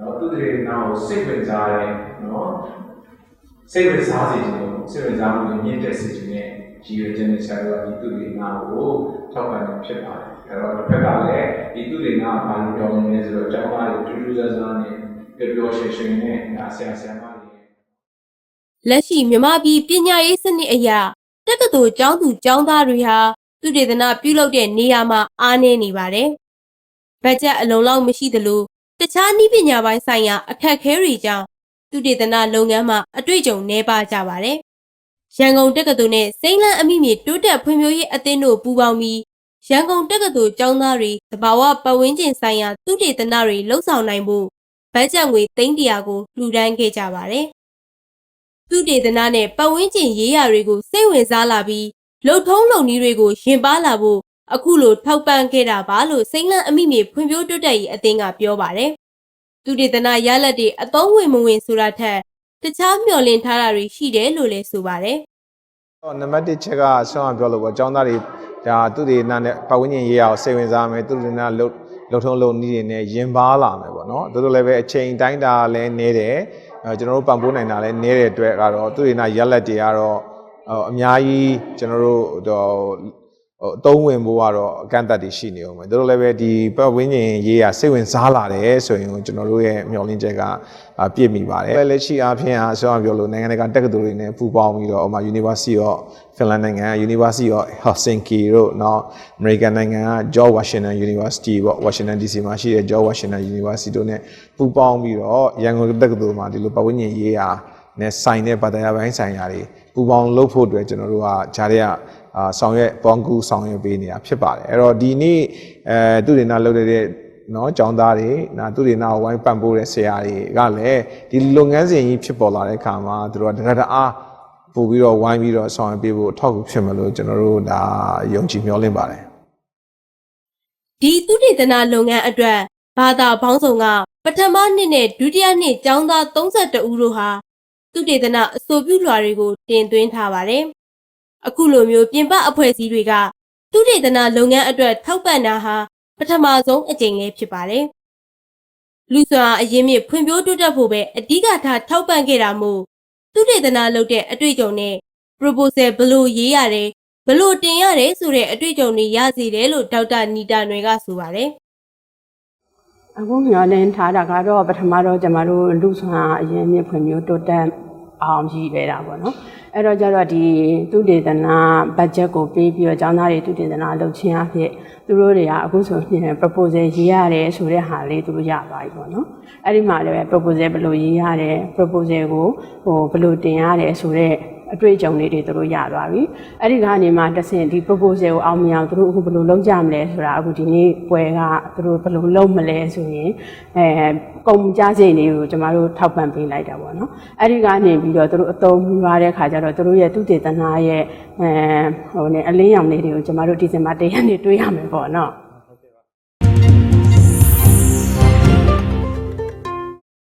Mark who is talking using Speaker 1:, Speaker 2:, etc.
Speaker 1: နော်သူတွေနောက်စိတ်ဝင်စားတယ်နော်စိတ်ဝင်စားစေခြင်းလို့စိတ်ဝင်စားမှုကိုမြင့်တက်စေခြင်းနဲ့ရည်ရွယ်ချက်နဲ့ဆရာတို့ကဒီသူတွေနာကိုထောက်ပံ့နေဖြစ်ပါတယ်အဲ့တော့တစ်ဖက်ကလည်းဒီသူတွေနာဘာလို့ပြောနေလဲဆိုတော့ကျောင်းသားတွေတူတူဆန်းဆန်းနဲ့ပျော်ပျော်ရွှင်ရွှင်နဲ့ဒါဆရာဆရာမတွေ
Speaker 2: လက်ရှိမြန်မာပြည်ပညာရေးစနစ်အရတက္ကသိုလ်ကျောင်းသူကျောင်းသားတွေဟာသူတေသနာပြုလုပ်တဲ့နေရာမှာအားနည်းနေပါတယ်။ဘတ်ဂျက်အလုံးလောက်မရှိသလို တခြားနည်းပညာပိုင်းဆိုင်ရာအခက်အခဲတွေကြောင့်သူတေသနာလုပ်ငန်းမှာအတွေ့အကြုံနည်းပါးကြပါတယ်။ရန်ကုန်တက္ကသိုလ်နဲ့စိမ့်လန်းအမိမြေတိုးတက်ဖွံ့ဖြိုးရေးအသင်းတို့ပူးပေါင်းပြီးရန်ကုန်တက္ကသိုလ်ကျောင်းသားတွေသဘာဝပတ်ဝန်းကျင်ဆိုင်ရာသူတေသနာတွေလှုပ်ဆောင်နိုင်ဖို့ဘတ်ဂျက်ငွေ300ကိုလှူဒန်းခဲ့ကြပါတယ်။သူတေသနာနဲ့ပတ်ဝန်းကျင်ရေးရာတွေကိုစိတ်ဝင်စားလာပြီးလှုပ်ထုံးလုံနည်းတွေကိုရင်ပါလာဖို့ အခုလိုထောက်ပံ့ခဲ့တာပါလို့စိမ့်လန့်အမိမြေဖွံ့ဖြိုးတိုးတက်ရေးအသင်းကပြောပါတယ်။သူတေသနာရလက်တွေအသုံးဝင်မဝင်ဆိုတာထက်တခြားမျှော်လင့်ထားတာတွေရှိတယ်လို့လည်းဆိုပါတယ်
Speaker 3: တော့နံပါတ်1ချက်ကဆောင်းအောင်ပြောလို့ပေါ့အကြောင်းသားတွေဒါသူတွေနာနဲ့ပတ်ဝန်းကျင်ရေးရအောင်စိတ်ဝင်စားမယ်သူတွေနာလှုပ်လှုပ်ထုံးလှုပ်နည်းတွေနဲ့ရင်ပါလာမယ်ပေါ့နော်သူတို့လည်းပဲအချိန်တိုင်းတာလည်းနေတယ်အဲကျွန်တော်တို့ပံ့ပိုးနိုင်တာလည်းနေတဲ့အတွက်ကတော့သူတွေနာရက်လက်တွေကတော့ဟိုအများကြီးကျွန်တော်တို့ ဟိုဟိုအသုံးဝင်ဖို့ကတော့အကန့်အသတ်တွေရှိနေအောင်ပဲသူတို့လည်းပဲဒီပတ်ဝန်းကျင်ရေးရစိတ်ဝင်စားလာတယ်ဆိုရင်ကျွန်တော်တို့ရဲ့မျှော်လင့်ချက်ကအာပြည့်မိပါတယ်လက်ရှိအားဖြင့်အားဆောင်းအောင်ပြောလို့နိုင်ငံတကာတက္ကသိုလ်တွေနဲ့ပူးပေါင်းပြီးတော့ဥပမာ University of Finland နိုင်ငံက University of Helsinki တို့နောက် American နိုင်ငံက George Washington University ပေါ့ Washington DC မှာရှိတဲ့ George Washington University တို့နဲ့ပူးပေါင်းပြီးတော့ရန်ကုန်တက္ကသိုလ်မှာဒီလိုပတ်ဝန်းကျင်ရေးရာနဲ့ဆိုင်တဲ့ဗဒရာပိုင်းဆိုင်ရာတွေပူးပေါင်းလုပ်ဖို့အတွက်ကျွန်တော်တို့ကဂျားတွေက အာဆောင်ရွက်ပေါင်းကူဆောင်ရွက်ပေးနေတာဖြစ်ပါတယ်အဲ့တော့ဒီနေ့အဲသူတွေနာလုပ်တဲ့နော်ចောင်းသားတွေနာသူတွေနာဝိုင်းပံ့ပိုးတဲ့ဆရာတွေကလည်းဒီလုပ်ငန်းစဉ်ကြီးဖြစ်ပေါ်လာတဲ့အခါမှာသူတို့ကတရတအားပို့ပြီးတော့ဝိုင်းပြီးတော့ဆောင်ရွက်ပေးဖို့အထောက်အကူဖြစ်မလို့ကျွန်တော်တို့ဒါယုံကြည်မျှော်လင့်ပါတယ်
Speaker 2: ဒီသူတေသနာလုပ်ငန်းအတွက်ဘာသာပေါင်းစုံကပထမနှစ်နဲ့ဒုတိယနှစ်ကျောင်းသား32ဦးတို့ဟာသူတေသနာအဆိုပြုလွှာတွေကိုတင်သွင်းထားပါတယ် အခုလိုမျိုးပြင်ပအဖွဲ့အစည်းတွေကသူတေသနာလုပ်ငန်းအတွက်ထောက်ပံ့တာဟာပထမဆုံးအကြိမ်လေးဖြစ်ပါတယ်။လူစွမ်းအားအရင်းမြစ်ဖွံ့ဖြိုးတိုးတက်ဖို့ပဲအဓိကထားထောက်ပံ့ခဲ့တာမို့သူတေသနာလုပ်တဲ့အတွေ့အကြုံနဲ့ proposal ဘယ်လို့ရေးရတယ်ဘယ်လို့တင်ရတယ်ဆိုတဲ့အတွေ့အကြုံတွေရစေတယ်လို့ဒေါက်တာနီတာနွယ်ကဆိုပါတယ်
Speaker 4: အခုမျှော်လင့်ထားတာကတော့ပထမတော့ကျမတို့လူဆွမ်းအရင်မြင့်ဖွံ့ဖြိုးတိုးတက်အောင်ရည်ပဲတာပေါ့နော် အဲ့တော့ကျတော့ဒီသူတေသနာဘတ်ဂျက်ကိုပေးပြီးတော့ကျောင်းသားတွေသူတေသနာလုပ်ခြင်းအဖြစ်သူတို့တွေကအခုဆိုရင် proposal ရေးရတယ်ဆိုတဲ့ဟာလေးသူတို့ရပါပြီပေါ့နော်အဲ့ဒီမှာလည်း proposal ဘယ်လိုရေးရတယ် proposal ကိုဟိုဘယ်လိုတင်ရတယ်ဆိုတဲ့ အတွေ့အကြုံလေးတွေသူတို့ရသွားပြီအဲ့ဒီကနေမှတစ်ဆင့်ဒီ proposal ကိုအောင်မြင်အောင်သူတို့အခုဘယ်လိုလုပ်ကြမလဲဆိုတာအခုဒီနေ့ပွဲကသူတို့ဘယ်လိုလုပ်မလဲဆိုရင်အဲကုန်ကြစိတ်တွေကိုကျမတို့ထောက်ပံ့ပေးလိုက်တာပေါ့နော်အဲ့ဒီကနေပြီးတော့သူတို့အသုံးပြုရတဲ့ခါကျတော့သူတို့ရဲ့သူတေသနာရဲ့အဲဟိုねအလင်းရောင်လေးတွေကိုကျမတို့ဒီဇင်ဘာ၁ရက်နေ့တွေးရမယ်ပေါ့နော်